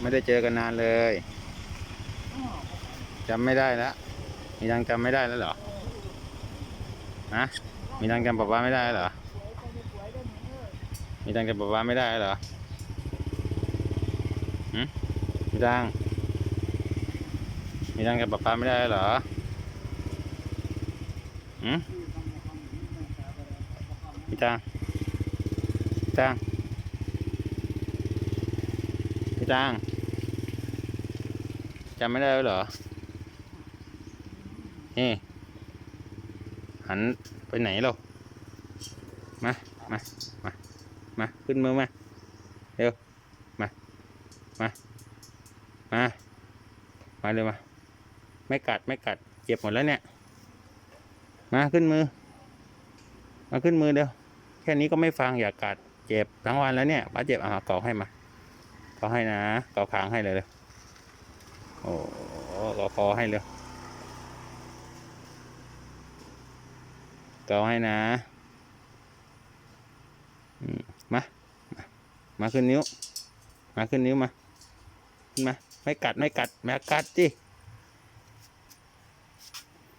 ไม่ได้เจอกันนานเลยจำไม่ได้แล้วมีทางจำไม่ได้แล้วเหรอฮะมีทางจำป๊าป๊าไม่ได้เหรอมีทางจำป๊าป๊าไม่ได้เหรอหืมมีทางมีทางจำป๊าป๊าไม่ได้เหรอหืมมีทางมีทาง มีทางจำไม่ได้แล้วเหรอ นี่ หันไปไหนเรามา มา มา มา ขึ้นมือมา เร็ว มา มา มา มาเร็วมา ไม่กัดไม่กัด เจ็บหมดแล้วเนี่ย มาขึ้นมือ มาขึ้นมือเร็วแค่นี้ก็ไม่ฟังอย่ากัด เจ็บทั้งวันแล้วเนี่ยป้าเจ็บอะเกาให้มา กาให้นะเกาคางให้เลยเลยโอ้เกาคอให้เลยเกาให้นะมา มาขึ้นนิ้ว มาขึ้นนิ้วมาขึ้นมา ไม่กัดไม่กัดแม่กัดจิ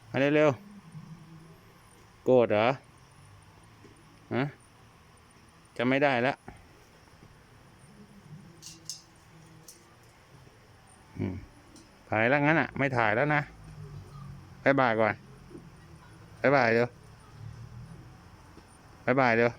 มาเร็วๆโกรธเหรอฮะจะไม่ได้แล้วอืม ถ่ายแล้วงั้นอะ ไม่ถ่ายแล้วนะบายบายก่อนบายบายเดี๋ยวบายบายเดี๋ยว